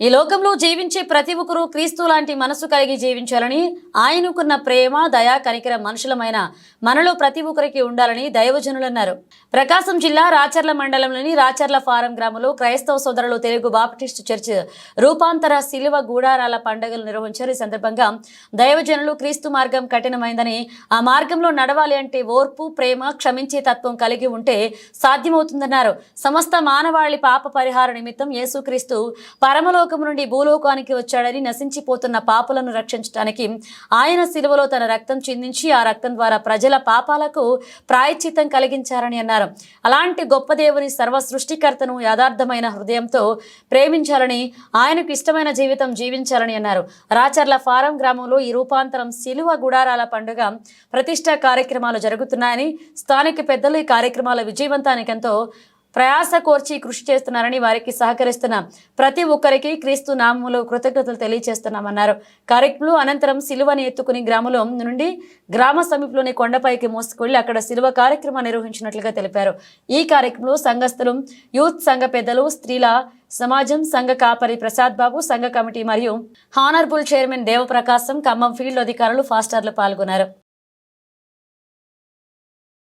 ఈ లోకంలో జీవించే ప్రతి ఒక్కరూ క్రీస్తు లాంటి మనసు కలిగి జీవించాలని ఆయనకున్న ప్రేమ దయా కనికర మనుషులమైన మనలో ప్రతి ఒక్కరికి ఉండాలని దైవజనులన్నారు ప్రకాశం జిల్లా రాచర్ల మండలంలోని రాచర్ల ఫారం గ్రామంలో క్రైస్తవ సోదరులు తెలుగు బాప్టిస్టు చర్చ్ రూపాంతర శిలువ గూడారాల పండుగలు నిర్వహించారు. ఈ సందర్భంగా దైవజనులు క్రీస్తు మార్గం కఠినమైందని ఆ మార్గంలో నడవాలి అంటే ఓర్పు ప్రేమ క్షమించే తత్వం కలిగి ఉంటే సాధ్యమవుతుందన్నారు. సమస్త మానవాళి పాప పరిహార నిమిత్తం యేసుక్రీస్తు పరమలోకం నుండి భూలోకానికి వచ్చాడని నశించిపోతున్న పాపులను రక్షించడానికి ఆయన శిలువలో తన రక్తం చిందించి ఆ రక్తం ద్వారా ప్రజల పాపాలకు ప్రాయశ్చితం కలిగించారని అన్నారు. అలాంటి గొప్ప దేవుని సర్వ సృష్టికర్తను యథార్థమైన హృదయంతో ప్రేమించాలని ఆయనకు ఇష్టమైన జీవితం జీవించాలని అన్నారు. రాచర్ల ఫారం గ్రామంలో ఈ రూపాంతరం శిలువ గుడారాల పండుగ ప్రతిష్ట కార్యక్రమాలు జరుగుతున్నాయని స్థానిక పెద్దలు ఈ కార్యక్రమాల విజయవంతానికి ఎంతో ప్రయాస కోర్చి కృషి చేస్తున్నారని వారికి సహకరిస్తున్న ప్రతి ఒక్కరికి క్రీస్తు నామములో కృతజ్ఞతలు తెలియజేస్తున్నామన్నారు కార్యక్రమంలో అనంతరం సిలువని ఎత్తుకుని గ్రామంలో నుండి గ్రామ సమీపంలోని కొండపైకి మోసుకెళ్ళి అక్కడ సిలువ కార్యక్రమం నిర్వహించినట్లుగా తెలిపారు. ఈ కార్యక్రమంలో సంఘస్థులు యూత్ సంఘ పెద్దలు స్త్రీల సమాజం సంఘ కాపరి ప్రసాద్ బాబు సంఘ కమిటీ మరియు honourable chairman Devaprakasam Khammam field అధికారులు ఫాస్టర్లు పాల్గొన్నారు.